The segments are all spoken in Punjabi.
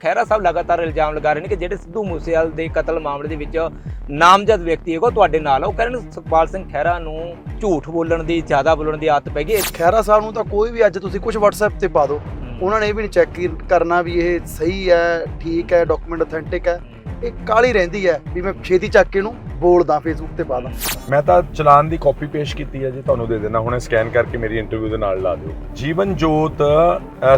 ਖਹਿਰਾ ਸਾਹਿਬ ਲਗਾਤਾਰ ਇਲਜ਼ਾਮ ਲਗਾ ਰਹੇ ਨੇ ਕਿ ਜਿਹੜੇ ਸਿੱਧੂ ਮੂਸੇਵਾਲ ਦੇ ਕਤਲ ਮਾਮਲੇ ਦੇ ਵਿੱਚ ਨਾਮਜ਼ਦ ਵਿਅਕਤੀ ਹੈਗਾ ਤੁਹਾਡੇ ਨਾਲ ਉਹ ਕਹਿੰਦੇ ਨੇ ਸੁਖਪਾਲ ਸਿੰਘ ਖਹਿਰਾ ਨੂੰ ਝੂਠ ਬੋਲਣ ਦੀ ਜ਼ਿਆਦਾ ਬੋਲਣ ਦੀ ਆਦਤ ਪੈ ਗਈ ਖੈਰਾ ਸਾਹਿਬ ਨੂੰ ਤਾਂ ਕੋਈ ਵੀ ਅੱਜ ਤੁਸੀਂ ਕੁਝ WhatsApp ਤੇ ਪਾ ਦਿਓ। ਉਹਨਾਂ ਨੇ ਇਹ ਵੀ ਨਹੀਂ ਚੈੱਕ ਕਰਨਾ ਵੀ ਇਹ ਸਹੀ ਹੈ ਠੀਕ ਹੈ ਡਾਕੂਮੈਂਟ ਅਥੈਂਟਿਕ ਹੈ। ਇਹ ਕਾਲੀ ਰਹਿੰਦੀ ਹੈ ਵੀ ਮੈਂ ਛੇਤੀ ਚੱਕ ਕੇ ਇਹਨੂੰ ਬੋਲਦਾ ਫੇਸਬੁੱਕ ਤੇ ਪਾ ਦਾਂ। ਮੈਂ ਤਾਂ ਚਲਾਨ ਦੀ ਕਾਪੀ ਪੇਸ਼ ਕੀਤੀ ਹੈ ਜੀ ਤੁਹਾਨੂੰ ਦੇ ਦੇਣਾ ਹੁਣੇ ਸਕੈਨ ਕਰਕੇ ਮੇਰੀ ਇੰਟਰਵਿਊ ਦੇ ਨਾਲ ਲਾ ਦਿਓ। ਜੀਵਨ ਜੋਤ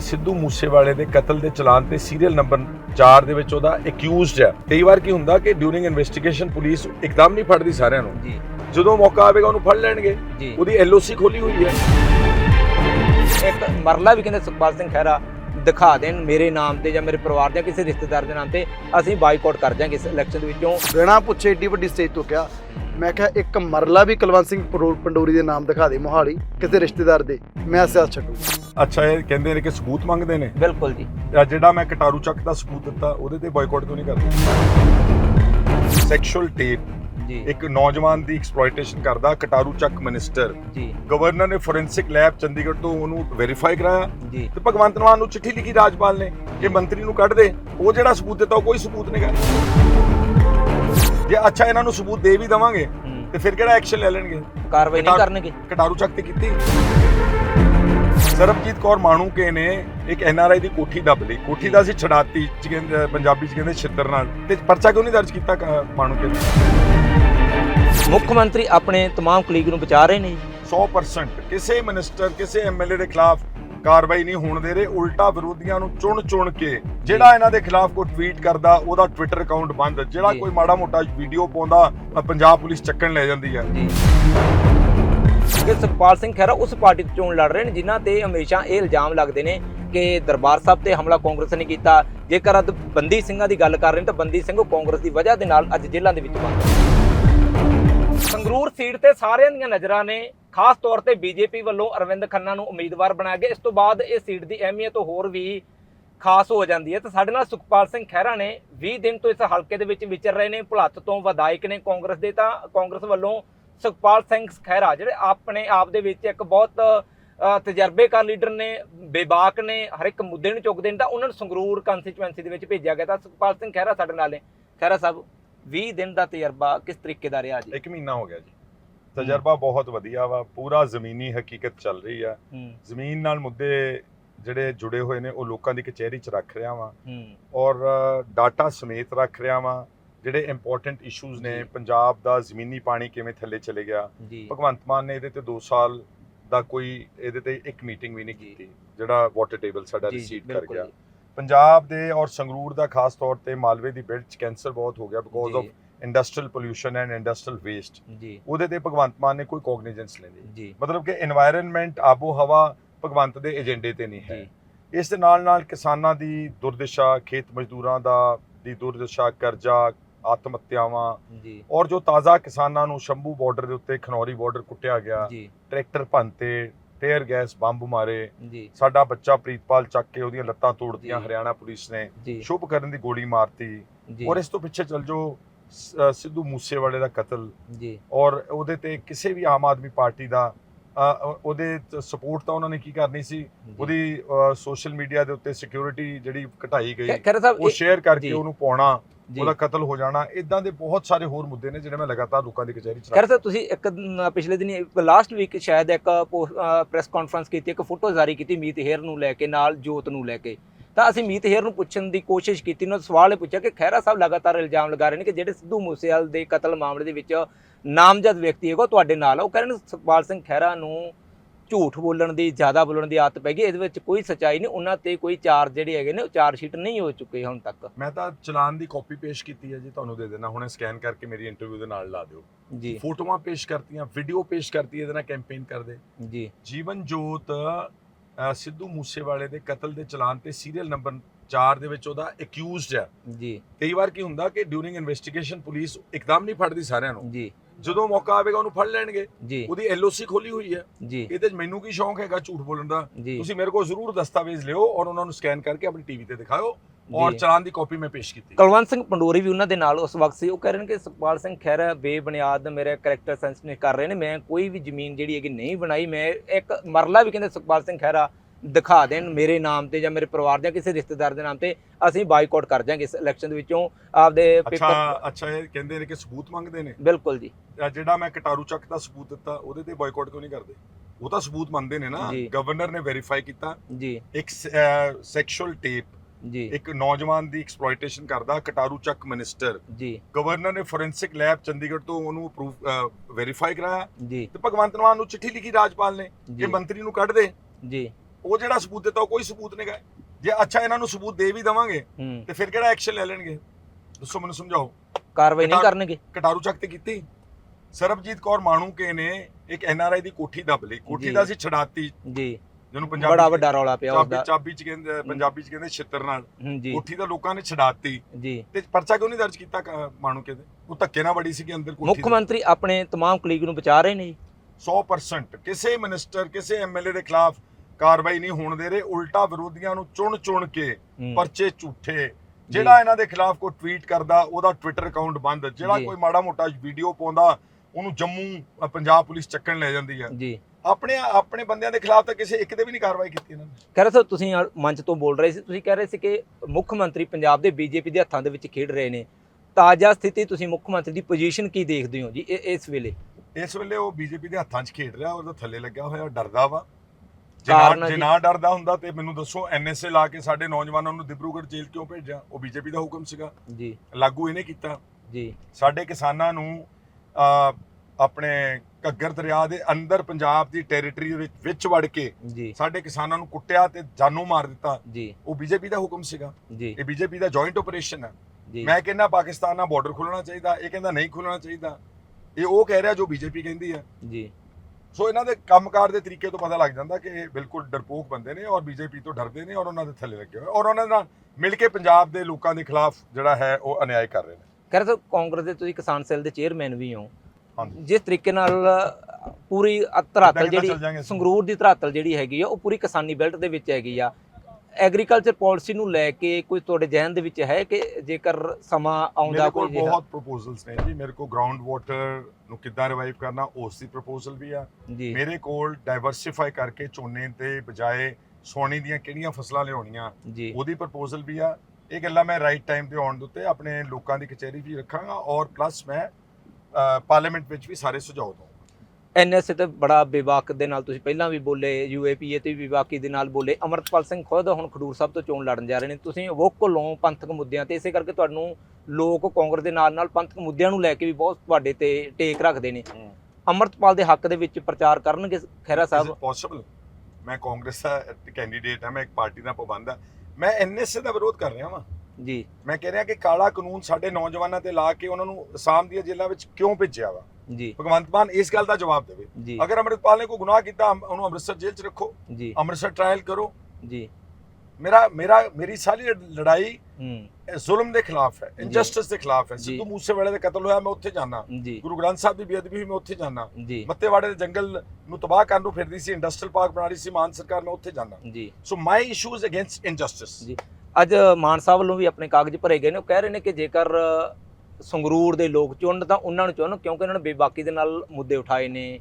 ਸਿੱਧੂ ਮੂਸੇਵਾਲੇ ਦੇ ਕਤਲ ਦੇ ਚਲਾਨ ਤੇ ਸੀਰੀਅਲ ਨੰਬਰ 4 ਦੇ ਵਿੱਚ ਉਹਦਾ ਅਕਿਊਜ਼ਡ ਹੈ। ਕਈ ਵਾਰ ਕੀ ਹੁੰਦਾ ਕਿ ਡਿਊਰਿੰਗ ਇਨਵੈਸਟੀਗੇਸ਼ਨ ਪੁਲਿਸ ਇੱਕਦਮ ਨਹੀਂ ਫੜਦੀ ਸਾਰਿਆਂ ਨੂੰ। ਜੀ। ਜਦੋਂ ਮੌਕਾ ਆਵੇਗਾ ਉਹਨੂੰ ਫੜ ਲੈਣਗੇ। ਉਹਦੀ ਐਲਓਸੀ ਖੋਲੀ ਹੋਈ ਹੈ। ਇੱਕ ਮਰਲਾ ਵੀ ਕਹਿੰਦੇ ਸੁਖਪਾਲ ਸਿੰਘ ਖਹਿਰਾ ਦਿਖਾ ਦੇਣ ਮੇਰੇ ਨਾਮ ਤੇ ਜਾਂ ਮੇਰੇ ਪਰਿਵਾਰ ਦੇ ਕਿਸੇ ਰਿਸ਼ਤੇਦਾਰ ਦੇ ਨਾਮ ਤੇ ਅਸੀਂ ਬਾਈਕਾਟ ਕਰ ਜਾਾਂਗੇ ਇਸ ਇਲੈਕਸ਼ਨ ਦੇ ਵਿੱਚੋਂ। ਬਿਨਾਂ ਪੁੱਛੇ ਏਡੀ ਵੱਡੀ ਸਟੇਜ ਤੋਂ ਕਿਹਾ। ਮੈਂ ਕਿਹਾ ਇੱਕ ਮਰਲਾ ਵੀ ਕੁਲਵੰਤ ਸਿੰਘ ਪੰਡੋਰੀ ਦੇ ਨਾਮ ਦਿਖਾ ਦੇ ਮੋਹਾਲੀ ਕਿਸੇ ਰਿਸ਼ਤੇਦਾਰ ਦੇ। ਮੈਂ ਸਿਆਸਤ ਛੱਡੂ। ਅੱਛਾ ਇਹ ਕਹਿੰਦੇ ਨੇ ਕਿ ਸਬੂਤ ਮੰਗਦੇ ਨੇ? ਬਿਲਕੁਲ ਜੀ। ਜਿਹੜਾ ਮੈਂ ਕਟਾਰੂ ਚੱਕ ਦਾ ਸਬੂਤ ਦਿੱਤਾ ਉਹਦੇ ਤੇ ਬਾਈਕਾਟ ਕਿਉਂ ਨਹੀਂ ਕਰਦੇ? ਸੈਕਸ਼ੂਅਲ ਟੇਪ ਇੱਕ ਨੌਜਵਾਨ ਦੀ ਐਕਸਪਲੋਇਟੇਸ਼ਨ ਕਰਦਾ ਕਟਾਰੂ ਚੱਕ ਮਿਨਿਸਟਰ ਜੀ। ਗਵਰਨਰ ਨੇ ਫੋਰੈਂਸਿਕ ਲੈਬ ਚੰਡੀਗੜ੍ਹ ਤੋਂ ਉਹਨੂੰ ਵੈਰੀਫਾਈ ਕਰਾਇਆ ਜੀ। ਤੇ ਭਗਵੰਤ ਮਾਨ ਨੂੰ ਚਿੱਠੀ ਲਿਖੀ ਰਾਜਪਾਲ ਨੇ ਕਿ ਮੰਤਰੀ ਨੂੰ ਕੱਢ ਦੇ। ਉਹ ਜਿਹੜਾ ਸਬੂਤ ਦਿੱਤਾ ਉਹ ਕੋਈ ਸਬੂਤ ਨਹੀਂ ਗਾ ਜੇ ਅੱਛਾ ਇਹਨਾਂ ਨੂੰ ਸਬੂਤ ਦੇ ਵੀ ਦਵਾਂਗੇ ਹੂੰ। ਤੇ ਫਿਰ ਕਿਹੜਾ ਐਕਸ਼ਨ ਲੈ ਲੈਣਗੇ? ਕਾਰਵਾਈ ਨਹੀਂ ਕਰਨਗੇ। ਕਟਾਰੂ ਚੱਕ ਤੇ ਕੀਤੀ। ਸਰਬਜੀਤ ਕੌਰ ਮਾਣੂਕੇ ਨੇ ਇੱਕ ਐਨਆਰਆਈ ਦੀ ਕੋਠੀ ਦੱਬ ਲਈ। ਕੋਠੀ ਦਾ ਅਸੀਂ ਛਡਾਤੀ ਪੰਜਾਬੀ ਚ ਕਹਿੰਦੇ ਛਿੱਤਰ ਨਾਲ। ਤੇ ਪਰਚਾ ਕਿਉਂ ਨਹੀਂ ਦਰਜ ਕੀਤਾ ਕ- ਮਾਣੂਕੇ ਨੇ? ਮੁੱਖ ਮੰਤਰੀ ਆਪਣੇ तमाम ਕਲੀਗ ਨੂੰ ਬਚਾ ਰਹੇ ਨੇ ਜੀ 100% ਕਿਸੇ ਮਿਨਿਸਟਰ ਕਿਸੇ ਐਮਐਲਏ ਦੇ ਖਿਲਾਫ ਕਾਰਵਾਈ ਨਹੀਂ ਹੋਣ ਦੇ ਰਹੇ ਉਲਟਾ ਵਿਰੋਧੀਆਂ ਨੂੰ ਚੁਣ ਚੁਣ ਕੇ ਜਿਹੜਾ ਇਹਨਾਂ ਦੇ ਖਿਲਾਫ ਕੋਈ ਟਵੀਟ ਕਰਦਾ ਉਹਦਾ ਟਵਿੱਟਰ ਅਕਾਊਂਟ ਬੰਦ ਜਿਹੜਾ ਜੀ। ਕੋਈ ਮਾੜਾ ਮੋਟਾ ਵੀਡੀਓ ਪਾਉਂਦਾ ਅ, ਪੰਜਾਬ ਪੁਲਿਸ ਚੱਕਣ ਲੈ ਜਾਂਦੀ ਹੈ ਜੀ ਕਿ ਸੁਖਪਾਲ ਸਿੰਘ ਖਹਿਰਾ ਉਸ ਪਾਰਟੀ ਤੋਂ ਚੋਣ ਲੜ ਰਹੇ ਨੇ ਜਿਨ੍ਹਾਂ ਤੇ ਹਮੇਸ਼ਾ ਇਹ ਇਲਜ਼ਾਮ ਲੱਗਦੇ ਨੇ ਕਿ ਦਰਬਾਰ ਸਾਹਿਬ ਤੇ ਹਮਲਾ ਕਾਂਗਰਸ ਨੇ ਕੀਤਾ ਜੇਕਰ ਅੱਜ ਬੰਦੀ ਸਿੰਘਾਂ ਦੀ ਗੱਲ ਕਰ ਰਹੇ ਨੇ ਤਾਂ ਬੰਦੀ ਸਿੰਘ ਉਹ ਕਾਂਗਰਸ ਦੀ ਵਜ੍ਹਾ ਦੇ ਨਾਲ ਅੱਜ ਜੇਲ੍ਹਾਂ ਦੇ ਵਿੱਚ ਬੰਦ ਨੇ। ਸੰਗਰੂਰ ਸੀਟ ਤੇ ਸਾਰਿਆਂ ਦੀਆਂ ਨਜ਼ਰਾਂ ਨੇ, ਖਾਸ ਤੌਰ ਤੇ ਬੀਜੇਪੀ ਵੱਲੋਂ ਅਰਵਿੰਦ ਖੰਨਾ ਨੂੰ ਉਮੀਦਵਾਰ ਬਣਾਇਆ ਗਿਆ। ਇਸ ਤੋਂ ਬਾਅਦ ਇਹ ਸੀਟ ਦੀ ਅਹਿਮੀਅਤ ਹੋਰ ਵੀ ਖਾਸ ਹੋ ਜਾਂਦੀ ਹੈ। ਤੇ ਸਾਡੇ ਨਾਲ ਸੁਖਪਾਲ ਸਿੰਘ ਖਹਿਰਾ ਨੇ 20 ਦਿਨ ਤੋਂ ਇਸ ਹਲਕੇ ਦੇ ਵਿੱਚ ਵਿਚਰ ਰਹੇ ਨੇ, ਭੁਲੱਥ ਤੋਂ ਵਿਧਾਇਕ ਨੇ ਕਾਂਗਰਸ ਦੇ ਤਾਂ ਕਾਂਗਰਸ ਵੱਲੋਂ ਸੁਖਪਾਲ ਸਿੰਘ ਖਹਿਰਾ, ਜਿਹੜੇ ਆਪਣੇ ਆਪ ਦੇ ਵਿੱਚ ਇੱਕ ਬਹੁਤ ਤਜਰਬੇਕਾਰ ਲੀਡਰ ਨੇ, ਬੇਬਾਕ ਨੇ, ਹਰ ਇੱਕ ਮੁੱਦੇ ਨੂੰ ਚੁੱਕਦੇ ਨੇ, ਤਾਂ ਉਹਨਾਂ ਨੂੰ ਸੰਗਰੂਰ ਕੰਸਟੀਚੁਐਂਸੀ ਦੇ ਵਿੱਚ ਭੇਜਿਆ ਗਿਆ। ਤਾਂ ਸੁਖਪਾਲ ਸਿੰਘ ਖਹਿਰਾ ਸਾਡੇ ਨਾਲ ਨੇ। ਖਹਿਰਾ ਸਾਹਿਬ। 20 ਦਿਨ ਦਾ ਤਜਰਬਾ ਕਿਸ ਤਰੀਕੇ ਦਾ ਰਿਹਾ ਜੀ? ਇੱਕ ਮਹੀਨਾ ਹੋ ਗਿਆ ਜੀ। ਤਜਰਬਾ ਬਹੁਤ ਵਧੀਆ ਵਾ ਪੂਰਾ ਜ਼ਮੀਨੀ ਹਕੀਕਤ ਚੱਲ ਰਹੀ ਆ। ਜ਼ਮੀਨ ਨਾਲ ਮੁੱਦੇ ਜਿਹੜੇ ਜੁੜੇ ਹੋਏ ਨੇ ਉਹ ਲੋਕਾਂ ਦੀ ਕਚਹਿਰੀ 'ਚ ਰੱਖ ਰਿਹਾ ਵਾਂ। ਔਰ ਡਾਟਾ ਸਮੇਤ ਰੱਖ ਰਿਹਾ ਵਾਂ ਜਿਹੜੇ ਇੰਪੋਰਟੈਂਟ ਇਸ਼ੂਜ਼ ਨੇ। ਪੰਜਾਬ ਦਾ ਜ਼ਮੀਨੀ ਪਾਣੀ ਕਿਵੇਂ ਥੱਲੇ ਚਲੇ ਗਿਆ। ਭਗਵੰਤ ਮਾਨ ਨੇ ਇਹਦੇ ਤੇ 2 ਸਾਲ ਦਾ ਕੋਈ ਇਹਦੇ ਤੇ ਇੱਕ ਮੀਟਿੰਗ ਵੀ ਨਹੀਂ। ਕੀਤੀ ਜਿਹੜਾ ਵਾਟਰ ਟੇਬਲ ਸਾਡਾ ਰਿਸੀਟ ਕਰ ਗਿਆ। ਪੰਜਾਬ ਦੇ ਔਰ ਸੰਗਰੂਰ ਦਾ ਖਾਸ ਤੌਰ ਤੇ ਮਾਲਵੇ ਦੀ ਬੈਲਟ 'ਚ ਕੈਂਸਰ ਬਹੁਤ ਹੋ ਗਿਆ because of industrial pollution and industrial waste ਉਹਦੇ ਤੇ ਭਗਵੰਤ ਮਾਨ ਨੇ ਕੋਈ ਕੌਗਨਿਜੈਂਸ ਲੈਂਦੀ ਮਤਲਬ ਕਿ এনवायरमेंट ਆਬੋ ਹਵਾ ਭਗਵੰਤ ਦੇ ਏਜੰਡੇ ਤੇ ਨਹੀਂ ਹੈ। ਇਸ ਦੇ ਨਾਲ ਨਾਲ ਕਿਸਾਨਾਂ ਦੀ ਦੁਰਦਸ਼ਾ ਖੇਤ ਮਜ਼ਦੂਰਾਂ ਦਾ ਦੀ ਦੁਰਦਸ਼ਾ ਕਰਜ਼ਾ ਆਤਮ ਹੱਤਿਆਵਾਂ ਜੀ। ਔਰ ਜੋ ਤਾਜ਼ਾ ਕਿਸਾਨਾਂ ਨੂੰ ਸ਼ੰਭੂ ਬਾਰਡਰ ਦੇ ਉੱਤੇ ਖਨੌਰੀ ਬਾਰਡਰ ਕੁੱਟਿਆ ਗਿਆ ਟਰੈਕਟਰ ਭੰਤੇ ਟੇਅਰ ਗੈਸ ਬੰਬ ਮਾਰੇ। ਜੀ। ਸਾਡਾ ਬੱਚਾ ਪ੍ਰੀਤਪਾਲ ਚੱਕ ਕੇ ਉਹਦੀਆਂ ਲੱਤਾਂ ਤੋੜਤੀਆਂ ਜੀ। ਹਰਿਆਣਾ ਪੁਲਿਸ ਨੇ। ਸ਼ੁਭ ਕਰਨ ਦੀ ਗੋਲੀ ਮਾਰਤੀ। ਔਰ ਇਸ ਤੋਂ ਪਿੱਛੇ ਚੱਲ ਜੋ ਸਿੱਧੂ ਮੂਸੇਵਾਲੇ ਦਾ ਕਤਲ। ਜੀ। ਔਰ ਉਹਦੇ ਤੇ ਕਿਸੇ ਵੀ ਆਮ ਆਦਮੀ ਪਾਰਟੀ ਦਾ ਉਹਦੇ ਸਪੋਰਟ ਤਾਂ ਉਹਨਾਂ ਨੇ ਕੀ ਕਰਨੀ ਸੀ? ਉਹਦੀ ਸੋਸ਼ਲ ਮੀਡੀਆ ਦੇ ਉੱਤੇ ਸਿਕਿਉਰਿਟੀ ਜਿਹੜੀ ਘਟਾਈ ਗਈ ਉਹ ਸ਼ੇਅਰ ਕਰਕੇ। ਉਹਨੂੰ ਪਾਉਣਾ ਉਹਦਾ ਕਤਲ ਹੋ ਜਾਣਾ ਇਦਾਂ ਦੇ ਬਹੁਤ ਸਾਰੇ ਹੋਰ ਮੁੱਦੇ ਨੇ ਜਿਹੜੇ ਮੈਂ ਲਗਾਤਾਰ ਲੋਕਾਂ ਦੀ ਕਚਹਿਰੀ ਚ ਖੈਰ ਰੱਖ ਸਾਹਿਬ ਤੁਸੀਂ ਇੱਕ ਪਿਛਲੇ ਦਿਨੀ ਲਾਸਟ ਵੀਕ ਸ਼ਾਇਦ ਇੱਕ ਪ੍ਰੈਸ ਕਾਨਫਰੰਸ ਕੀਤੀ ਇੱਕ ਫੋਟੋ ਜਾਰੀ ਕੀਤੀ ਮੀਤ ਹੇਰ ਨੂੰ ਲੈ ਕੇ ਨਾਲ ਜੋਤ ਨੂੰ ਲੈ ਕੇ। ਤਾਂ ਅਸੀਂ ਮੀਤ ਹੇਰ ਨੂੰ ਪੁੱਛਣ ਦੀ ਕੋਸ਼ਿਸ਼ ਕੀਤੀ ਉਹਨਾਂ ਸਵਾਲ ਇਹ ਪੁੱਛਿਆ ਕਿ ਖਹਿਰਾ ਸਾਹਿਬ ਲਗਾਤਾਰ ਇਲਜ਼ਾਮ ਲਗਾ ਰਹੇ ਨੇ ਕਿ ਜਿਹੜੇ ਸਿੱਧੂ ਮੂਸੇਵਾਲ ਦੇ ਕਤਲ ਮਾਮਲੇ ਦੇ ਵਿੱਚ ਨਾਮਜ਼ਦ ਵਿਅਕਤੀ ਹੈਗਾ ਤੁਹਾਡੇ ਨਾਲ ਉਹ ਕਹਿੰਦੇ ਸੁਖਪਾਲ ਸਿੰਘ ਖਹਿਰਾ ਨੂੰ ਝੂਠ ਬੋਲਣ ਦੀ ਜ਼ਿਆਦਾ ਬੋਲਣ ਦੀ ਆਦਤ ਪੈ ਗਈ। ਇਹਦੇ ਵਿੱਚ ਕੋਈ ਸੱਚਾਈ ਨਹੀਂ। ਉਹਨਾਂ ਤੇ ਕੋਈ ਚਾਰਜ ਜਿਹੜੇ ਹੈਗੇ ਨੇ ਉਹ ਚਾਰਜ ਸ਼ੀਟ ਨਹੀਂ ਹੋ ਚੁੱਕੇ ਹੁਣ ਤੱਕ। ਮੈਂ ਤਾਂ ਚਲਾਨ ਦੀ ਕਾਪੀ ਪੇਸ਼ ਕੀਤੀ ਹੈ ਜੀ ਤੁਹਾਨੂੰ ਦੇ ਦੇਣਾ। ਹੁਣੇ ਸਕੈਨ ਕਰਕੇ ਮੇਰੀ ਇੰਟਰਵਿਊ ਦੇ ਨਾਲ ਲਾ ਦਿਓ। ਜੀ। ਫੋਟੋਆਂ ਪੇਸ਼ ਕਰਤੀਆਂ ਵੀਡੀਓ ਪੇਸ਼ ਕਰਤੀ ਇਹਦੇ ਨਾਲ ਕੈਂਪੇਨ ਕਰਦੇ। ਜੀ। ਜੀਵਨ ਜੋਤ ਸਿੱਧੂ ਮੂਸੇਵਾਲੇ ਦੇ ਕਤਲ ਦੇ ਚਲਾਨ ਤੇ ਸੀਰੀਅਲ ਨੰਬਰ 4 ਦੇ ਵਿੱਚ ਉਹਦਾ ਅਕਿਊਜ਼ਡ ਹੈ। ਜੀ। ਕਈ ਵਾਰ ਕੀ ਹੁੰਦਾ ਕਿ ਡਿਊਰਿੰਗ ਇਨਵੈਸਟੀਗੇਸ਼ਨ ਪੁਲਿਸ ਇੱਕਦਮ ਨਹੀਂ ਫੜਦੀ ਸਾਰਿਆਂ ਨੂੰ। ਜੀ। ਜਦੋਂ ਮੌਕਾ ਆਵੇਗਾ ਉਹਨੂੰ ਫੜ ਲੈਣਗੇ। ਜੀ। ਉਹਦੀ ਐਲਓਸੀ ਖੋਲੀ ਹੋਈ ਹੈ। ਜੀ। ਇਹਦੇ 'ਚ ਮੈਨੂੰ ਕੀ ਸ਼ੌਂਕ ਹੈਗਾ ਝੂਠ ਬੋਲਣ ਦਾ? ਜੀ। ਤੁਸੀਂ ਮੇਰੇ ਕੋਲ ਜ਼ਰੂਰ ਦਸਤਾਵੇਜ਼ ਲਿਓ ਔਰ ਉਹਨਾਂ ਨੂੰ ਸਕੈਨ ਕਰਕੇ ਆਪਣੀ ਟੀਵੀ ਤੇ ਦਿਖਾਓ ਔਰ ਜੀ। ਚਲਾਨ ਦੀ ਕਾਪੀ ਮੈਂ ਪੇਸ਼ ਕੀਤੀ। ਕੁਲਵੰਤ ਸਿੰਘ ਪੰਡੋਰੀ ਵੀ ਉਹਨਾਂ ਦੇ ਨਾਲ ਉਸ ਵਕਤ ਸੀ। ਉਹ ਕਹਿ ਰਹੇ ਨੇ ਕਿ ਸੁਖਪਾਲ ਸਿੰਘ ਖਹਿਰਾ ਬੇਬੁਨਿਆਦ ਮੇਰੇ ਕੈਰੈਕਟਰ ਸੈਂਸਿਟਿਵ ਕਰ ਰਹੇ ਨੇ। ਮੈਂ ਕੋਈ ਵੀ ਜ਼ਮੀਨ ਜਿਹੜੀ ਹੈਗੀ ਨਹੀਂ ਬਣਾਈ। ਮੈਂ ਇੱਕ ਮਰਲਾ ਵੀ ਕਹਿੰਦੇ ਸੁਖਪਾਲ ਸਿੰਘ ਖਹਿਰਾ ਦਿਖਾ ਦੇਣ ਮੇਰੇ ਨਾਮ ਤੇ ਜਾਂ ਮੇਰੇ ਪਰਿਵਾਰ ਜਾਂ ਕਿਸੇ ਰਿਸ਼ਤੇਦਾਰ ਦੇ ਨਾਮ ਤੇ ਅਸੀਂ ਬਾਈਕਾਟ ਕਰ ਜਾਾਂਗੇ ਇਸ ਇਲੈਕਸ਼ਨ ਦੇ ਵਿੱਚੋਂ। ਆਪਦੇ ਅੱਛਾ ਪੇਪਰ ਅੱਛਾ ਇਹ ਕਹਿੰਦੇ ਨੇ ਕਿ ਸਬੂਤ ਮੰਗਦੇ ਨੇ? ਬਿਲਕੁਲ ਜੀ। ਜਿਹੜਾ ਮੈਂ ਕਟਾਰੂ ਚੱਕ ਦਾ ਸਬੂਤ ਦਿੱਤਾ ਉਹਦੇ ਤੇ ਬਾਈਕਾਟ ਕਿਉਂ ਨਹੀਂ ਕਰਦੇ? ਉਹ ਤਾਂ ਸਬੂਤ ਮੰਨਦੇ ਨੇ ਨਾ। ਗਵਰਨਰ ਨੇ ਵੈਰੀਫਾਈ ਕੀਤਾ। ਜੀ। ਇੱਕ ਸੈਕਸ਼ੂਅਲ ਟੇਪ ਜੀ। ਇੱਕ ਨੌਜਵਾਨ ਦੀ ਐਕਸਪਲੋਇਟੇਸ਼ਨ ਕਰਦਾ ਕਟਾਰੂ ਚੱਕ ਮਿਨਿਸਟਰ ਜੀ। ਗਵਰਨਰ ਨੇ ਫੋਰੈਂਸਿਕ ਲੈਬ ਚੰਡੀਗੜ੍ਹ ਤੋਂ ਉਹਨੂੰ ਅਪਰੂਵ ਵੈਰੀਫਾਈ ਕਰਾਇਆ। ਜੀ। ਤੇ ਭਗਵੰਤ ਮਾਨ ਨੂੰ ਚਿੱਠੀ ਲਿਖੀ ਰਾਜਪਾਲ ਨੇ ਕਿ ਮੰਤਰੀ ਨੂੰ ਕੱਢ ਦੇ। ਜੀ। ਉਹ ਜਿਹੜਾ ਸਬੂਤ ਦਿੱਤਾ ਉਹ ਕੋਈ ਸਬੂਤ ਨਹੀਂ ਗਏ ਜੇ ਅੱਛਾ ਇਹਨਾਂ ਨੂੰ ਸਬੂਤ ਦੇ ਵੀ ਦਵਾਂਗੇ ਹੂੰ ਤੇ ਫਿਰ ਕਿਹੜਾ ਐਕਸ਼ਨ ਲੈ ਲੈਣਗੇ ਦੱਸੋ ਮੈਨੂੰ ਸਮਝਾਓ ਕਾਰਵਾਈ ਨਹੀਂ ਕਟਾ- ਕਰਨਗੇ ਕਟਾਰੂ ਚੱਕ ਤੇ ਕੀਤੀ ਸਰਬਜੀਤ ਕੌਰ ਮਾਣੂਕੇ ਨੇ ਇੱਕ ਐਨਆਰਆਈ ਦੀ ਕੋਠੀ ਦੱਬ ਲਈ ਕੋਠੀ ਜੀ। ਦਾ ਸੀ ਛਡਾਤੀ ਜੀ ਜਿਹਨੂੰ ਪੰਜਾਬੀ ਬੜਾ ਚ- ਵੱਡਾ ਰੌਲਾ ਪਿਆ ਚਾਬੀ ਉਸਦਾ ਚਾਬੀ ਚ ਕਹਿੰਦੇ ਪੰਜਾਬੀ ਚ ਕਹਿੰਦੇ ਛਿੱਤਰ ਨਾਲ ਹੂੰ, ਜੀ ਕੋਠੀ ਦਾ ਲੋਕਾਂ ਨੇ ਛਡਾਤੀ ਜੀ ਤੇ ਪਰਚਾ ਕਿਉਂ ਨਹੀਂ ਦਰਜ ਕੀਤਾ ਕ- ਮਾਣੂਕੇ ਦੇ ਉਹ ਧੱਕੇ ਨਾਲ ਬੜੀ ਸੀ ਕਿ ਅੰਦਰ ਕੋਠੀ ਮੁੱਖ ਦੇ। ਮੰਤਰੀ ਆਪਣੇ तमाम ਕਲੀਗ ਨੂੰ ਬਚਾ ਰਹੇ ਨੇ ਜੀ 100% ਕਿਸੇ ਮਿਨਿਸਟਰ ਕਿਸੇ ਐਮਐਲਏ ਦੇ ਖਿਲਾਫ ਕਾਰਵਾਈ ਨਹੀਂ ਹੋਣ ਦੇ ਰਹੇ ਉਲਟਾ ਵਿਰੋਧੀਆਂ ਨੂੰ ਚੁਣ ਚੁਣ ਕੇ ਪਰਚੇ ਝੂਠੇ। ਜਿਹੜਾ ਇਹਨਾਂ ਦੇ ਖਿਲਾਫ ਕੋਈ ਟਵੀਟ ਕਰਦਾ ਉਹਦਾ ਟਵਿੱਟਰ ਅਕਾਊਂਟ ਬੰਦ। ਜਿਹੜਾ। ਕੋਈ ਮਾੜਾ ਮੋਟਾ ਵੀਡੀਓ ਪਾਉਂਦਾ ਉਹਨੂੰ ਜੰਮੂ ਪੰਜਾਬ ਪੁਲਿਸ ਚੱਕਣ ਲੈ ਜਾਂਦੀ ਹੈ ਜੀ। ਆਪਣੇ ਆਪਣੇ ਬੰਦਿਆਂ ਦੇ ਖਿਲਾਫ ਤਾਂ ਕਿਸੇ ਇੱਕ ਤੇ ਵੀ ਨਹੀਂ ਕਾਰਵਾਈ ਕੀਤੀ ਇਹਨਾਂ ਨੇ। ਕਹਿ ਰਹੇ ਸੋ ਤੁਸੀਂ ਮੰਚ ਤੋਂ ਬੋਲ ਰਹੇ ਸੀ ਤੁਸੀਂ ਕਹਿ ਰਹੇ ਸੀ ਕਿ ਮੁੱਖ ਮੰਤਰੀ ਪੰਜਾਬ ਦੇ ਬੀਜੇਪੀ ਦੇ ਹੱਥਾਂ ਦੇ ਵਿੱਚ ਖੇਡ ਰਹੇ ਨੇ। ਤਾਜ਼ਾ ਸਥਿਤੀ ਤੁਸੀਂ ਮੁੱਖ ਮੰਤਰੀ ਦੀ ਪੋਜੀਸ਼ਨ ਕੀ ਦੇਖਦੇ ਹੋ ਜੀ ਇਸ ਵੇਲੇ? ਇਸ ਵੇਲੇ ਉਹ ਬੀਜੇਪੀ ਦੇ ਹੱਥਾਂ 'ਚ ਖੇਡ ਰਿਹਾ ਉਹਦਾ ਥੱਲੇ ਲੱਗਿਆ ਹੋਇਆ ਡਰਦਾ ਵਾ। ਜੇ ਕਾਰਨ ਨਾ ਜੀ? ਜੇ। ਨਾ ਡਰਦਾ ਹੁੰਦਾ ਤੇ ਮੈਨੂੰ ਦੱਸੋ ਐਨਐਸਏ ਲਾ ਕੇ ਸਾਡੇ ਨੌਜਵਾਨਾਂ ਨੂੰ ਦਿਬਰੂਗੜ੍ਹ ਜੇਲ੍ਹ ਕਿਉਂ ਭੇਜਿਆ? ਉਹ ਬੀਜੇਪੀ ਦਾ ਹੁਕਮ ਸੀਗਾ। ਜੀ। ਲਾਗੂ ਇਹਨੇ ਕੀਤਾ। ਜੀ। ਸਾਡੇ ਕਿਸਾਨਾਂ ਨੂੰ ਅ, ਆਪਣੇ ਘੱਗਰ ਦਰਿਆ ਦੇ ਅੰਦਰ ਪੰਜਾਬ ਦੀ ਟੈਰੀਟਰੀ ਵਿੱਚ ਵਿੱਚ ਵੜ ਕੇ ਜੀ। ਸਾਡੇ ਕਿਸਾਨਾਂ ਨੂੰ ਕੁੱਟਿਆ ਤੇ ਜਾਨੋਂ ਮਾਰ ਦਿੱਤਾ। ਜੀ। ਉਹ ਬੀਜੇਪੀ ਦਾ ਹੁਕਮ ਸੀਗਾ। ਜੀ। ਇਹ ਬੀਜੇਪੀ ਦਾ ਜੁਆਇੰਟ ਆਪਰੇਸ਼ਨ ਹੈ। ਜੀ। ਮੈਂ ਕਹਿੰਦਾ ਪਾਕਿਸਤਾਨ ਨਾਲ ਬਾਰਡਰ ਖੋਲਣਾ ਚਾਹੀਦਾ ਇਹ ਕਹਿੰਦਾ ਨਹੀਂ ਖੋਲਣਾ ਚਾਹੀਦਾ। ਇਹ ਉਹ ਕਹਿ ਰਿਹਾ ਜੋ ਬੀਜੇਪੀ ਕਹਿੰਦੀ ਹੈ। ਜੀ। ਸੋ ਇਹਨਾਂ ਦੇ ਕੰਮਕਾਰ ਦੇ ਤਰੀਕੇ ਤੋਂ ਪਤਾ ਲੱਗ ਜਾਂਦਾ ਕਿ ਇਹ ਬਿਲਕੁਲ ਡਰਪੋਕ ਬੰਦੇ ਨੇ ਔਰ ਬੀਜੇਪੀ ਤੋਂ ਡਰਦੇ ਨੇ ਔਰ ਉਹਨਾਂ ਦੇ ਥੱਲੇ ਲੱਗੇ ਹੋਏ ਔਰ ਉਹਨਾਂ ਨਾਲ ਮਿਲ ਕੇ ਪੰਜਾਬ ਦੇ ਲੋਕਾਂ ਦੇ ਖਿਲਾਫ ਜਿਹੜਾ ਹੈ ਉਹ ਅਨਿਆਏ ਕਰ ਰਹੇ ਨੇ। ਕਹਿ ਰਹੇ ਸੋ ਕਾਂਗਰਸ ਦੇ ਤੁਸੀਂ ਕਿਸਾਨ ਸੈੱਲ ਦੇ ਚੇਅਰਮੈਨ ਵੀ ਹੋ। ਹਾਂਜੀ। ਜਿਸ ਤਰੀਕੇ ਨਾਲ ਪੂਰੀ ਧਰਾਤਲ ਜਿਹੜੀ? ਸੰਗਰੂਰ ਦੀ ਧਰਾਤਲ ਜਿਹੜੀ ਹੈਗੀ ਆ ਉਹ ਪੂਰੀ ਕਿਸਾਨੀ ਬੈਲਟ ਦੇ ਵਿੱਚ ਹੈਗੀ ਆ। ਐਗਰੀਕਲਚਰ ਪਾਲਿਸੀ ਨੂੰ ਲੈ ਕੇ ਕੋਈ ਤੁਹਾਡੇ ਜ਼ਿਹਨ ਦੇ ਵਿੱਚ ਹੈ ਕਿ ਜੇਕਰ ਸਮਾਂ ਆਉਂਦਾ ਮੇਰੇ ਕੋਈ ਕੋਲ ਜਿਹਾ ਬਹੁਤ ਪ੍ਰਪੋਜ਼ਲਸ ਨੇ ਜੀ। ਮੇਰੇ ਕੋਲ ਗਰਾਊਂਡ ਵਾਟਰ ਨੂੰ ਕਿੱਦਾਂ ਰਿਵਾਈਵ ਕਰਨਾ ਉਸ ਦੀ ਪ੍ਰਪੋਜ਼ਲ ਵੀ ਆ। ਜੀ। ਮੇਰੇ ਕੋਲ ਡਾਈਵਰਸਿਫਾਈ ਕਰਕੇ ਝੋਨੇ ਦੇ ਬਜਾਏ ਸੋਨੇ ਦੀਆਂ ਕਿਹੜੀਆਂ ਫਸਲਾਂ ਲਿਆਉਣੀਆਂ ਉਹਦੀ ਪ੍ਰਪੋਜ਼ਲ ਵੀ ਆ। ਇਹ ਗੱਲਾਂ ਮੈਂ ਰਾਈਟ ਟਾਈਮ ਤੇ ਆਉਣ ਦੇ ਉੱਤੇ ਆਪਣੇ ਲੋਕਾਂ ਦੀ ਕਚਹਿਰੀ ਵੀ ਰੱਖਾਂਗਾ ਔਰ ਪਲੱਸ ਮੈਂ ਪਾਰਲੀਮੈਂਟ ਵਿੱਚ ਵੀ ਸਾਰੇ ਸੁਝਾਅ ਦਊਂਗਾ। ਐਨਐਸਏ ਤੇ ਬੜਾ ਬੇਵਾਕ ਦੇ ਨਾਲ ਤੁਸੀਂ ਪਹਿਲਾਂ ਵੀ ਬੋਲੇ ਯੂਏਪੀਏ ਤੇ ਵੀ ਬੇਵਾਕੀ ਦੇ ਨਾਲ ਬੋਲੇ। ਅਮਰਤਪਾਲ ਸਿੰਘ ਖੁਦ ਹੁਣ ਖਡੂਰ ਸਾਹਿਬ ਤੋਂ ਚੋਣ ਲੜਨ ਜਾ ਰਹੇ ਨੇ। ਤੁਸੀਂ ਵੋਕਲ ਹੋ ਪੰਥਕ ਮੁੱਦਿਆਂ ਤੇ। ਇਸੇ ਕਰਕੇ ਤੁਹਾਨੂੰ ਲੋਕ ਕਾਂਗਰਸ ਦੇ ਨਾਲ ਨਾਲ ਪੰਥਕ ਮੁੱਦਿਆਂ ਨੂੰ ਲੈ ਕੇ ਵੀ ਬਹੁਤ ਤੁਹਾਡੇ ਤੇ ਟੇਕ ਰੱਖਦੇ ਨੇ। ਅਮਰਤਪਾਲ ਦੇ ਹੱਕ ਦੇ ਵਿੱਚ ਪ੍ਰਚਾਰ ਕਰਨਗੇ ਇਜ਼ ਸਾਹਿਬ। ਪੋਸੀਬਲ ਮੈਂ ਕਾਂਗਰਸ ਦਾ ਕੈਂਡੀਡੇਟ ਹਾਂ ਮੈਂ ਇੱਕ ਪਾਰਟੀ ਦਾ ਪਾਬੰਦ ਹਾਂ। ਮੈਂ ਐਨਐਸਏ ਦਾ ਵਿਰੋਧ ਕਰ ਰਿਹਾ ਵਾਂ। ਜੀ। ਮੈਂ ਕਹਿ ਰਿਹਾ ਕਿ ਕਾਲਾ ਕਾਨੂੰਨ ਸਾਡੇ ਨੌਜਵਾਨਾਂ ਤੇ ਲਾ ਕੇ ਉਹਨਾਂ ਨੂੰ ਅਸਾਮ ਦੀਆਂ ਜੇਲ੍ਹਾਂ ਵਿੱਚ ਕਿਉਂ ਭੇਜਿਆ ਵਾ? ਜੀ। ਭਗਵੰਤ ਮਾਨ ਇਸ ਗੱਲ ਦਾ ਜਵਾਬ ਦੇਵੇ। ਜੀ। ਅਗਰ ਅੰਮ੍ਰਿਤਪਾਲ ਨੇ ਕੋਈ ਗੁਨਾਹ ਕੀਤਾ ਉਹਨੂੰ ਅੰਮ੍ਰਿਤਸਰ ਜੇਲ੍ਹ 'ਚ ਰੱਖੋ। ਜੀ। ਅੰਮ੍ਰਿਤਸਰ ਟ੍ਰਾਇਲ ਕਰੋ। ਜੀ। ਮੇਰਾ ਮੇਰਾ ਮੇਰੀ ਸਾਰੀ ਲੜਾਈ ਜ਼ੁਲਮ ਦੇ ਖਿਲਾਫ ਹੈ ਇਨਜਸਟਿਸ ਦੇ ਖਿਲਾਫ ਹੈ। ਸਿੱਧੂ ਮੂਸੇਵਾਲੇ ਦਾ ਕਤਲ ਹੋਇਆ ਮੈਂ ਉੱਥੇ ਜਾਣਾ ਗੁਰੂ ਗ੍ਰੰਥ ਸਾਹਿਬ ਦੀ ਬੇਅਦਬੀ ਹੋਈ ਮੈਂ ਉੱਥੇ ਜਾਣਾ ਮੱਤੇਵਾੜੇ ਦੇ ਜੰਗਲ ਨੂੰ ਤਬਾਹ ਕਰਨ ਨੂੰ ਫਿਰਦੀ ਸੀ ਇੰਡਸਟਰੀਅਲ ਪਾਰਕ ਬਣਾ ਰਹੀ ਸੀ ਮਾਨ ਸਰਕਾਰ ਮੈਂ ਉੱਥੇ ਜਾਣਾ so my issues against injustice ਜੀ। ਅੱਜ ਮਾਨ ਸਾਹਿਬ ਵੱਲੋਂ ਵੀ ਆਪਣੇ ਕਾਗਜ਼ ਭਰੇ ਗਏ ਨੇ ਉਹ ਕਹਿ ਰਹੇ ਨੇ ਕਿ ਜੇਕਰ ਸੰਗਰੂਰ ਦੇ ਲੋਕ ਚੁਣਨ ਤਾਂ ਉਹਨਾਂ ਨੂੰ ਚੁਣਨ ਕਿਉਂਕਿ ਉਹਨਾਂ ਨੇ ਬੇਬਾਕੀ ਦੇ ਨਾਲ ਮੁੱਦੇ ਉਠਾਏ ਨੇ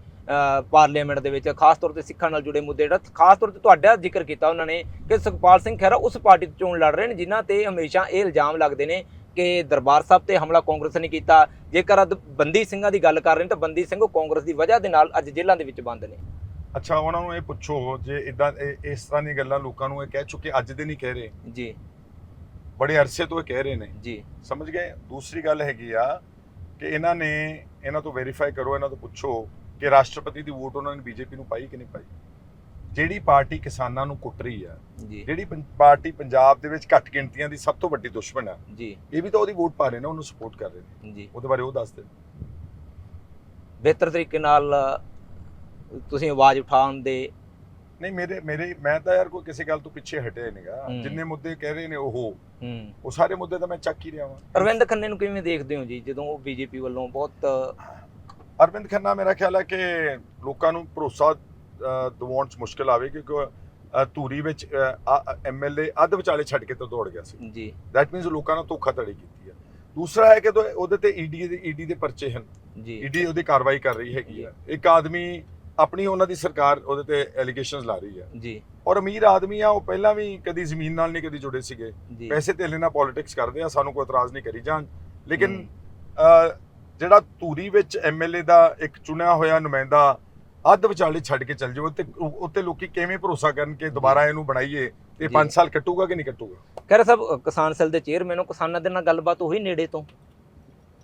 ਪਾਰਲੀਮੈਂਟ ਦੇ ਵਿੱਚ ਖਾਸ ਤੌਰ ਤੇ ਸਿੱਖਾਂ ਨਾਲ ਜੁੜੇ ਮੁੱਦੇ ਜਿਹੜਾ ਖਾਸ ਤੌਰ ਤੇ ਤੁਹਾਡਾ ਜ਼ਿਕਰ ਕੀਤਾ ਉਹਨਾਂ ਨੇ ਕਿ ਸੁਖਪਾਲ ਸਿੰਘ ਖਹਿਰਾ ਉਸ ਪਾਰਟੀ ਤੋਂ ਚੋਣ ਲੜ ਰਹੇ ਨੇ ਜਿਨ੍ਹਾਂ ਤੇ ਹਮੇਸ਼ਾ ਇਹ ਇਲਜ਼ਾਮ ਲੱਗਦੇ ਨੇ ਕਿ ਦਰਬਾਰ ਸਾਹਿਬ ਤੇ ਹਮਲਾ ਕਾਂਗਰਸ ਨੇ ਕੀਤਾ। ਜੇਕਰ ਅੱਜ ਬੰਦੀ ਸਿੰਘਾਂ ਦੀ ਗੱਲ ਕਰ ਰਹੇ ਨੇ ਤਾਂ ਬੰਦੀ ਸਿੰਘ ਉਹ ਕਾਂਗਰਸ ਦੀ ਵਜ੍ਹਾ ਦੇ ਨਾਲ ਅੱਜ ਜੇਲ੍ਹਾਂ ਦੇ ਵਿੱਚ ਬੰਦ ਨੇ। ਅੱਛਾ ਉਹਨਾਂ ਨੂੰ ਇਹ ਪੁੱਛੋ ਜੇ ਇਦਾਂ ਇਸ ਤਰ੍ਹਾਂ ਦੀਆਂ ਗੱਲਾਂ ਲੋਕਾਂ ਨੂੰ ਇਹ ਕਹਿ ਚੁੱਕੇ ਅੱਜ ਦੇ ਨਹੀਂ ਕਹਿ ਰਹੇ। ਜੀ। ਬੜੇ ਅਰਸੇ ਤੋਂ ਇਹ ਕਹਿ ਰਹੇ ਨੇ। ਜੀ। ਸਮਝ ਗਏ? ਦੂਸਰੀ ਗੱਲ ਹੈਗੀ ਆ ਕਿ ਇਹਨਾਂ ਨੇ ਇਹਨਾਂ ਤੋਂ ਵੈਰੀਫਾਈ ਕਰੋ ਇਹਨਾਂ ਤੋਂ ਪੁੱਛੋ ਕਿ ਰਾਸ਼ਟਰਪਤੀ ਦੀ ਵੋਟ ਉਹਨਾਂ ਨੇ ਬੀਜੇਪੀ ਨੂੰ ਪਾਈ ਕਿ ਨਹੀਂ ਪਾਈ। ਜਿਹੜੀ ਪਾਰਟੀ ਕਿਸਾਨਾਂ ਨੂੰ ਕੁੱਟ ਰਹੀ ਆ ਜਿਹੜੀ ਪਾਰਟੀ ਪੰਜਾਬ ਦੇ ਵਿੱਚ ਘੱਟ ਗਿਣਤੀਆਂ ਦੀ ਸਭ ਤੋਂ ਵੱਡੀ ਦੁਸ਼ਮਣ ਆ ਜੀ। ਇਹ ਵੀ ਤਾਂ ਉਹਦੀ ਵੋਟ ਪਾ ਰਹੇ ਨੇ ਉਹਨੂੰ ਸਪੋਰਟ ਕਰ ਰਹੇ ਨੇ। ਜੀ। ਉਹਦੇ ਬਾਰੇ ਉਹ ਦੱਸ ਦੇ। ਬਿਹਤਰ ਤਰੀਕੇ ਨਾਲ ਤੁਸੀਂ ਆਵਾਜ਼ ਉਠਾਉਣ ਦੇ ਨਹੀਂ ਮੇਰੇ ਮੇਰੇ ਮੈਂ ਤਾਂ ਯਾਰ ਕੋਈ ਕਿਸੇ ਗੱਲ ਤੋਂ ਪਿੱਛੇ ਹਟਿਆ ਨਹੀਂਗਾ। ਜਿੰਨੇ ਮੁੱਦੇ ਕਹਿ ਰਹੇ ਨੇ ਉਹ ਹੂੰ। ਉਹ ਸਾਰੇ ਮੁੱਦੇ ਤਾਂ ਮੈਂ ਚੱਕ ਹੀ ਰਿਹਾ ਵਾਂ ਅਰਵਿੰਦ ਖੰਨੇ ਨੂੰ ਕਿਵੇਂ ਦੇਖਦੇ ਹੋ ਜੀ ਜਦੋਂ ਉਹ ਬੀਜੇਪੀ ਵੱਲੋਂ ਬਹੁਤ ਅਰਵਿੰਦ ਖੰਨਾ ਮੇਰਾ ਖਿਆਲ ਹੈ ਕਿ ਲੋਕਾਂ ਨੂੰ ਭਰੋਸਾ ਦਿਵਾਉਣ 'ਚ ਮੁਸ਼ਕਲ ਆਵੇ ਕਿਉਂਕਿ ਧੂਰੀ ਵਿੱਚ ਐਮਐਲਏ ਅੱਧ ਵਿਚਾਲੇ ਛੱਡ ਕੇ ਤਾਂ ਦੌੜ ਗਿਆ ਸੀ। ਜੀ। ਦੈਟ ਮੀਨਸ ਲੋਕਾਂ ਨਾਲ ਧੋਖਾਧੜੀ ਕੀਤੀ ਹੈ ਦੂਸਰਾ ਹੈ ਕਿ ਉਹਦੇ- ਉਹਦੇ ਤੇ ਈਡੀ ਦੇ ਈਡੀ ਦੇ ਪਰਚੇ ਹਨ। ਜੀ। ਈਡੀ ਉਹਦੀ ਕਾਰਵਾਈ ਕਰ ਰਹੀ ਹੈਗੀ ਹੈ ਇੱਕ ਆਦਮੀ ਆਪਣੀ ਉਹਨਾਂ ਦੀ ਸਰਕਾਰ ਉਹਦੇ ਤੇ ਐਲੀਗੇਸ਼ਨਸ ਲਾ ਰਹੀ ਹੈ। ਜੀ। ਔਰ ਅਮੀਰ ਆਦਮੀ ਆ ਉਹ ਪਹਿਲਾਂ ਵੀ ਕਦੀ ਜ਼ਮੀਨ ਨਾਲ ਨਹੀਂ ਕਦੀ ਜੁੜੇ ਸੀਗੇ। ਪੈਸੇ ਧੇਲੇ ਨਾਲ ਪੋਲਿਟਿਕਸ ਕਰਦੇ ਆ ਸਾਨੂੰ ਕੋਈ ਇਤਰਾਜ਼ ਨਹੀਂ ਕਰੀ ਜਾਣ। ਲੇਕਿਨ ਜਿਹੜਾ ਧੂਰੀ ਵਿੱਚ ਐਮਐਲਏ ਦਾ ਇੱਕ ਚੁਣਿਆ ਹੋਇਆ ਨੁਮਾਇੰਦਾ ਅੱਧ ਵਿਚਾਲੇ ਛੱਡ ਕੇ ਚੱਲ ਜਾਵੇ ਤੇ ਉੱਤੇ ਲੋਕੀ ਕਿਵੇਂ ਭਰੋਸਾ ਕਰਨ ਕਿ ਦੁਬਾਰਾ ਇਹਨੂੰ ਬਣਾਈਏ ਤੇ ਜੀ। 5 ਸਾਲ ਕੱਟੂਗਾ ਕਿ ਨਹੀਂ ਕੱਟੂਗਾ? ਖੈਰ ਸਾਹਿਬ ਕਿਸਾਨ ਸੈੱਲ ਦੇ ਚੇਅਰਮੈਨ ਨੂੰ ਕਿਸਾਨਾਂ ਦੇ ਨਾਲ ਗੱਲਬਾਤ ਹੋਈ ਨੇੜੇ ਤੋਂ।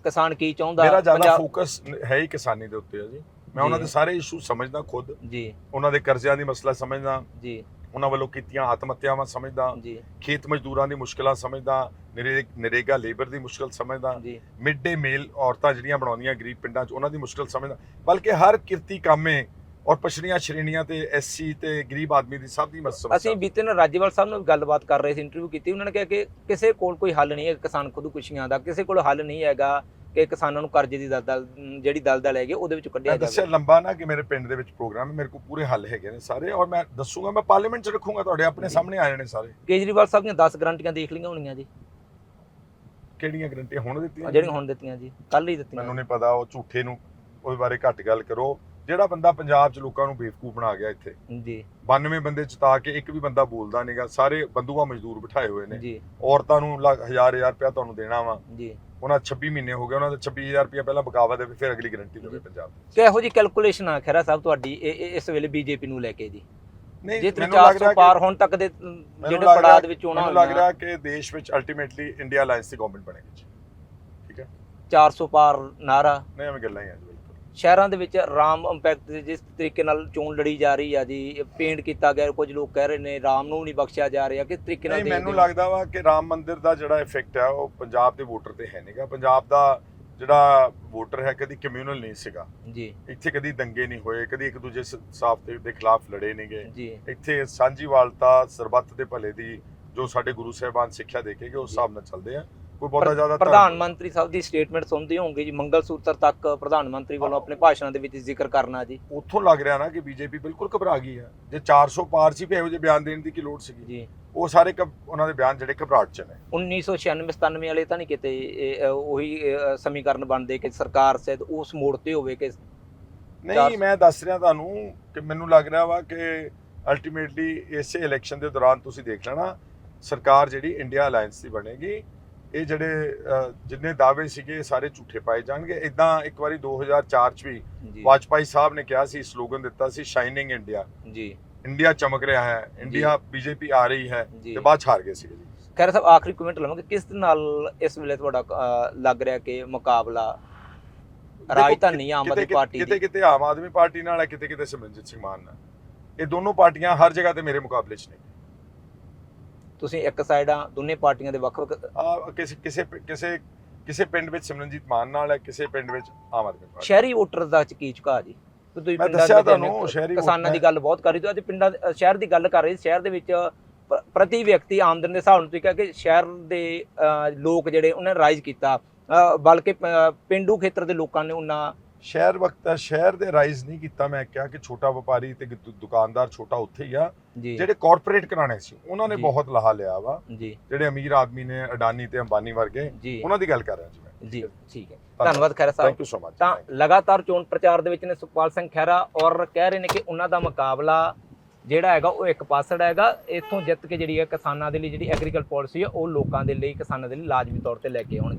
ਕਿਸਾਨ ਕੀ ਚਾਹੁੰਦਾ? ਮੇਰਾ ਜ਼ਿਆਦਾ ਫੋਕਸ ਹੈ ਹੀ ਕਿਸਾਨੀ ਦੇ ਉੱਤੇ ਆ ਜੀ। ਮੈਂ ਉਹਨਾਂ। ਦੇ ਸਾਰੇ ਇਸ਼ੂ ਸਮਝਦਾ ਖੁਦ। ਜੀ। ਉਹਨਾਂ ਦੇ ਕਰਜ਼ਿਆਂ ਦੀ ਮਸਲਾ ਸਮਝਦਾ। ਜੀ। ਉਹਨਾਂ ਵੱਲੋਂ ਕੀਤੀਆਂ ਆਤਮ ਹੱਤਿਆਵਾਂ ਸਮਝਦਾ। ਜੀ। ਖੇਤ ਮਜ਼ਦੂਰਾਂ ਦੀ ਮੁਸ਼ਕਲਾਂ ਸਮਝਦਾ। ਨਰੇ- ਨਰੇਗਾ ਲੇਬਰ ਦੀ ਮੁਸ਼ਕਲ ਸਮਝਦਾ। ਜੀ। ਮਿਡ ਡੇ ਮੀਲ ਔਰਤਾਂ ਜਿਹੜੀਆਂ ਬਣਾਉਂਦੀਆਂ ਗਰੀਬ ਪਿੰਡਾਂ 'ਚ ਉਹਨਾਂ ਦੀ ਮੁਸ਼ਕਲ ਸਮਝਦਾ। ਬਲਕਿ ਹਰ ਕਿਰਤੀ ਕਾਮੇ ਔਰ ਪਛੜੀਆਂ ਸ਼੍ਰੇਣੀਆਂ ਤੇ ਐਸਸੀ ਤੇ ਗਰੀਬ ਆਦਮੀ ਦੀ ਸਭ ਦੀ ਮਸ ਸਮੱਸਿਆ ਅਸੀਂ ਬੀਤੇ ਦਿਨ ਰਾਜੇਵਾਲ ਸਾਹਿਬ ਨਾਲ ਗੱਲਬਾਤ ਕਰ ਰਹੇ ਸੀ ਇੰਟਰਵਿਊ ਕੀਤੀ। ਉਹਨਾਂ ਨੇ ਕਿਹਾ ਕਿ ਕਿਸੇ ਕੋਲ ਕੋਈ ਹੱਲ ਨਹੀਂ ਹੈ ਕਿਸਾਨ ਖੁਦਕੁਸ਼ੀਆਂ ਦਾ ਕਿਸੇ ਕੋਲ ਹੱਲ ਨਹੀਂ ਹੈਗਾ। ਕਿ ਕਿਸਾਨਾਂ ਨੂੰ ਕਰਜ਼ੇ ਦੀ ਦਲਦਲ ਜਿਹੜੀ ਦਲਦਲ ਹੈਗੀ ਉਹਦੇ ਵਿੱਚੋਂ ਕੱਢਿਆ ਮੈਂ ਦੱਸਿਆ ਜਾਵੇ। ਲੰਬਾ ਨਾ ਕਿ ਮੇਰੇ ਪਿੰਡ ਦੇ ਵਿੱਚ ਪ੍ਰੋਗਰਾਮ ਹੈ ਮੇਰੇ ਕੋਲ ਪੂਰੇ ਹੱਲ ਹੈਗੇ ਨੇ ਸਾਰੇ ਔਰ ਮੈਂ ਦੱਸੂਗਾ ਮੈਂ ਪਾਰਲੀਮੈਂਟ 'ਚ ਰੱਖੂਗਾ ਤੁਹਾਡੇ ਆਪਣੇ। ਸਾਹਮਣੇ ਆ ਜਾਣੇ ਸਾਰੇ। ਕੇਜਰੀਵਾਲ ਸਾਹਿਬ ਦੀਆਂ 10 ਗਰੰਟੀਆਂ ਦੇਖ ਲਈਆਂ ਹੋਣੀਆਂ ਜੀ। ਕਿਹੜੀਆਂ ਗਰੰਟੀਆਂ ਹੁਣ ਦਿੱਤੀਆਂ ਜਿਹੜੀਆਂ ਹੁਣ ਦਿੱਤੀਆਂ ਜੀ ਕੱਲ ਹੀ ਦਿੱਤੀਆਂ। ਮੈਨੂੰ ਨਹੀਂ ਪਤਾ ਉਹ ਝੂਠੇ ਨੂੰ ਉਹਦੇ ਬਾਰੇ ਘੱਟ ਗੱਲ ਕਰੋ। ਜਿਹੜਾ ਬੰਦਾ ਪੰਜਾਬ 'ਚ ਲੋਕਾਂ ਨੂੰ ਬੇਵਕੂਫ ਬਣਾ ਗਿਆ ਇੱਥੇ ਜੀ। 92 ਬੰਦੇ ਚਤਾ ਕੇ ਇੱਕ ਵੀ ਬੰਦਾ ਬੋਲਦਾ ਨਹੀਂਗਾ ਸਾਰੇ ਬੰਦੂਆ ਮਜ਼ਦੂਰ ਬਿਠਾਏ ਹੋਏ ਨੇ। ਜੀ। ਔਰਤਾਂ ਨੂੰ ਲੱਖ- ਹਜ਼ਾਰ ਹਜ਼ਾਰ ਰੁਪਇਆ ਤੁਹਾਨੂੰ ਦੇਣਾ ਵਾ। ਜੀ। ਉਹਨਾਂ 26 ਮਹੀਨੇ ਹੋ ਗਏ ਉਹਨਾਂ ਦਾ 26000 ਰੁਪਇਆ ਪਹਿਲਾਂ ਬਕਾਵਾ ਦੇਵੇ ਫਿਰ ਅਗਲੀ ਗਾਰੰਟੀ ਦੇਵੇ ਪੰਜਾਬ ਦੀ। ਕਿਹੋ ਜੀ ਕੈਲਕੂਲੇਸ਼ਨ ਆ ਖੈਰਾ ਸਾਹਿਬ ਤੁਹਾਡੀ ਇਹ- ਇਹ- ਇਸ ਵੇਲੇ ਬੀਜੇਪੀ ਨੂੰ ਲੈ ਕੇ ਜੀ। ਨਹੀਂ ਜੇ ਤੁਸੀਂ ਮੈਨੂੰ ਲੱਗ 400 ਰਿਹਾ ਪਾਰ ਕਿ ਹੁਣ ਤੱਕ ਦੇ ਜਿਹੜੇ ਪੜਾਅ ਦੇ ਵਿੱਚ ਚੋਣਾਂ ਮੈਨੂੰ ਲੱਗ ਰਿਹਾ ਕਿ ਦੇਸ਼ ਵਿੱਚ ਅਲਟੀਮੇਟਲੀ ਇੰਡੀਆ ਅਲਾਈਅੰਸ ਦੀ ਗਵਰਨਮੈਂਟ ਬਣੇਗੀ। ਠੀਕ ਹੈ? 400 ਪਾਰ ਨਾਰਾ ਨਹੀਂ ਐਵੇਂ ਗੱਲਾਂ ਹੀ ਆ ਸ਼ਹਿਰਾਂ ਦੇ ਵਿੱਚ ਰਾਮ ਇੰਪੈਕਟ ਜਿਸ ਤਰੀਕੇ ਨਾਲ ਚੋਣ ਲੜੀ ਜਾ ਰਹੀ ਆ ਜੀ ਪੇਂਟ ਕੀਤਾ ਗਿਆ ਕੁਝ ਲੋਕ ਕਹਿ ਰਹੇ ਨੇ ਰਾਮ ਨੂੰ ਨਹੀਂ ਬਖਸ਼ਿਆ ਜਾ ਰਿਹਾ ਕਿਸ ਤਰੀਕੇ ਨਾਲ ਨਹੀਂ ਮੈਨੂੰ? ਲੱਗਦਾ ਵਾ ਕਿ ਰਾਮ ਮੰਦਿਰ ਦਾ ਜਿਹੜਾ ਇਫੈਕਟ ਹੈ ਉਹ ਪੰਜਾਬ ਦੇ ਵੋਟਰ ਤੇ ਹੈ ਨਹੀਂਗਾ ਪੰਜਾਬ ਦਾ ਜਿਹੜਾ ਵੋਟਰ ਹੈ ਕਦੀ ਕਮਿਊਨਲ ਨਹੀਂ ਸੀਗਾ। ਜੀ। ਇੱਥੇ ਕਦੀ ਦੰਗੇ ਨਹੀਂ ਹੋਏ ਕਦੀ ਇੱਕ ਦੂਜੇ ਸਾਫ਼ ਦੇ ਖਿਲਾਫ ਲੜੇ ਨਹੀਂਗੇ ਜੀ। ਇੱਥੇ ਸਾਂਝੀਵਾਲਤਾ ਸਰਬੱਤ ਦੇ ਭਲੇ ਦੀ ਜੋ ਸਾਡੇ ਗੁਰੂ ਸਾਹਿਬਾਨ ਸਿੱਖਿਆ ਦੇ ਕੇ ਗਏ ਉਸ ਹਿਸਾਬ ਨਾਲ ਚੱਲਦੇ ਆ। ਕੋਈ ਬਹੁਤਾ ਜ਼ਿਆਦਾ ਪ੍ਰਧਾਨ ਮੰਤਰੀ ਸਾਹਿਬ ਦੀ ਸਟੇਟਮੈਂਟ ਸੁਣਦੇ ਹੋਵੋਗੇ ਜੀ ਮੰਗਲ ਸੂਤਰ ਤੱਕ ਪ੍ਰਧਾਨ ਮੰਤਰੀ ਵੱਲੋਂ ਆਪਣੇ ਭਾਸ਼ਣਾਂ ਦੇ ਵਿੱਚ ਜ਼ਿਕਰ ਕਰਨਾ ਜੀ। ਉੱਥੋਂ ਲੱਗ ਰਿਹਾ ਨਾ ਕਿ ਬੀਜੇਪੀ ਬਿਲਕੁਲ ਘਬਰਾ ਗਈ ਹੈ। ਜੇ 400 ਪਾਰ ਸੀ ਫਿਰ ਇਹੋ ਜਿਹੇ ਬਿਆਨ ਦੇਣ ਦੀ ਕੀ ਲੋੜ ਸੀਗੀ? ਜੀ। ਉਹ ਸਾਰੇ ਉਹਨਾਂ ਦੇ ਬਿਆਨ ਜਿਹੜੇ ਘਬਰਾਹਟ ਚ ਨੇ। 1996 97 ਵਾਲੇ ਤਾਂ ਨਹੀਂ ਕਿਤੇ ਉਹੀ ਸਮੀਕਰਨ ਬਣਦੇ ਕਿ ਸਰਕਾਰ ਸਿੱਧ ਉਸ ਮੋੜ ਤੇ ਹੋਵੇ ਕਿ ਨਹੀਂ ਮੈਂ ਦੱਸ ਰਿਹਾ ਤੁਹਾਨੂੰ ਕਿ ਮੈਨੂੰ ਲੱਗ ਰਿਹਾ ਵਾ ਕਿ ਅਲਟੀਮੇਟਲੀ ਇਸੇ ਇਲੈਕਸ਼ਨ ਦੇ ਦੌਰਾਨ ਤੁਸੀਂ ਦੇਖ ਲੈਣਾ ਸਰਕਾਰ ਜਿਹੜੀ ਇੰਡੀਆ ਅਲਾਈਅੰਸ ਦੀ ਬਣੇਗੀ ਇਹ ਜਿਹੜੇ ਜਿੰਨੇ ਦਾਅਵੇ ਸੀਗੇ ਸਾਰੇ ਝੂਠੇ ਪਾਏ ਜਾਣਗੇ। ਇਦਾਂ ਇੱਕ ਵਾਰੀ 2004 ਚ ਵੀ ਵਾਜਪਾਈ ਸਾਹਿਬ ਨੇ ਕਿਹਾ ਸੀ ਸਲੋਗਨ ਦਿੱਤਾ ਸੀ ਸ਼ਾਈਨਿੰਗ ਇੰਡੀਆ ਜੀ। ਇੰਡੀਆ ਚਮਕ ਰਿਹਾ ਹੈ ਇੰਡੀਆ ਬੀਜੇਪੀ ਆ ਰਹੀ ਹੈ ਤੇ ਬਾਅਦ ਹਾਰ ਗਏ ਸੀਗੇ ਜੀ। ਖੈਰ ਸਾਹਿਬ ਆਖਰੀ ਕਮੈਂਟ ਲਵਾਂਗੇ। ਕਿਸ ਦੇ ਨਾਲ ਇਸ ਵੇਲੇ ਤੁਹਾਡਾ ਲੱਗ ਰਿਹਾ ਕਿ ਮੁਕਾਬਲਾ ਰਾਜਧਾਨੀ ਆਮ ਆਦਮੀ ਕਿਤੇ ਪਾਰਟੀ ਕਿਤੇ ਦੀ? ਕਿਤੇ ਆਮ ਆਦਮੀ ਪਾਰਟੀ ਨਾਲ ਹੈ ਕਿਤੇ ਕਿਤੇ ਸਿਮਰਨਜੀਤ ਸਿੰਘ ਮਾਨ ਨਾਲ। ਇਹ ਦੋਨੋਂ ਪਾਰਟੀਆਂ ਹਰ ਜਗ੍ਹਾ ਤੇ ਮੇਰੇ ਮੁਕਾਬਲੇ 'ਚ ਨੇ। ਤੁਸੀਂ ਇੱਕ ਸਾਈਡ ਦੋਨੇ ਪਾਰਟੀਆਂ ਦੇ ਵੱਖ ਵੱਖ ਆ ਕਿਸੇ ਕਿਸੇ ਕਿਸੇ ਕਿਸੇ ਪਿੰਡ ਵਿੱਚ ਸਿਮਰਨਜੀਤ ਮਾਨ ਨਾਲ ਹੈ ਕਿਸੇ ਪਿੰਡ ਵਿੱਚ ਆਮ ਆਦਮੀ ਪਾਰਟੀ ਸ਼ਹਿਰੀ ਵੋਟਰ ਦਾ ਚ ਕੀ ਝੁਕਾ ਜੀ? ਤੁਸੀਂ ਮੈਂ ਦੱਸਿਆ ਤੁਹਾਨੂੰ, ਸ਼ਹਿਰੀ ਕਿਸਾਨਾਂ ਦੀ ਗੱਲ ਬਹੁਤ ਕਰ ਰਹੇ ਹੋ ਅੱਜ ਪਿੰਡਾਂ ਸ਼ਹਿਰ ਦੀ ਗੱਲ ਕਰ ਰਹੇ ਸ਼ਹਿਰ ਦੇ ਵਿੱਚ ਪ੍ਰਤੀ ਵਿਅਕਤੀ ਆਮਦਨ ਦੇ ਹਿਸਾਬ ਨਾਲ ਤੁਸੀਂ ਕਿਹਾ ਕਿ ਸ਼ਹਿਰ ਦੇ ਲੋਕ ਜਿਹੜੇ ਉਹਨਾਂ ਨੇ ਰਾਈਜ਼ ਕੀਤਾ। ਬਲਕਿ ਪਿੰਡੂ ਖੇਤਰ ਦੇ ਲੋਕਾਂ ਨੇ ਉਹਨਾਂ ਸ਼ਹਿਰ ਵਕਤ ਸ਼ਹਿਰ ਦੇ ਰਾਈਜ਼ ਨਹੀਂ ਕੀਤਾ ਮੈਂ ਕਿਹਾ ਕਿ ਛੋਟਾ ਵਪਾਰੀ ਤੇ ਦੁਕਾਨਦਾਰ ਛੋਟਾ ਉੱਥੇ ਹੀ ਆ ਜਿਹੜੇ ਕਾਰਪੋਰੇਟ ਘਰਾਣੇ ਸੀ ਉਹਨਾਂ ਨੇ। ਬਹੁਤ ਲਾਹਾ ਲਿਆ ਵਾ। ਜਿਹੜੇ ਅਮੀਰ ਆਦਮੀ ਨੇ ਅਡਾਨੀ ਤੇ ਅੰਬਾਨੀ ਵਰਗੇ ਉਹਨਾਂ ਦੀ ਗੱਲ ਕਰ ਰਿਹਾ ਜੀ ਮੈਂ। ਜੀ ਠੀਕ ਹੈ। ਧੰਨਵਾਦ। Khaira Sahib. Thank you so much ਤਾਂ ਲਗਾਤਾਰ ਚੋਣ ਪ੍ਰਚਾਰ ਦੇ ਵਿੱਚ ਨੇ ਸੁਖਪਾਲ ਸਿੰਘ ਖਹਿਰਾ ਔਰ ਕਹਿ ਰਹੇ ਨੇ ਕਿ ਉਹਨਾਂ ਦਾ ਮੁਕਾਬਲਾ ਜਿਹੜਾ ਹੈਗਾ ਉਹ ਇੱਕ ਪਾਸੜ ਹੈਗਾ ਇੱਥੋਂ ਜਿੱਤ ਕੇ ਜਿਹੜੀ ਹੈ ਕਿਸਾਨਾਂ ਦੇ ਲਈ ਜਿਹੜੀ ਐਗਰੀਕਲਚਰ ਪਾਲਿਸੀ ਹੈ ਉਹ ਲੋਕਾਂ ਦੇ ਲਈ ਕਿਸਾਨਾਂ ਦੇ ਲਈ ਲਾਜ਼ਮੀ ਤੌਰ ਤੇ ਲੈ ਕੇ ਆਉਣਗੇ।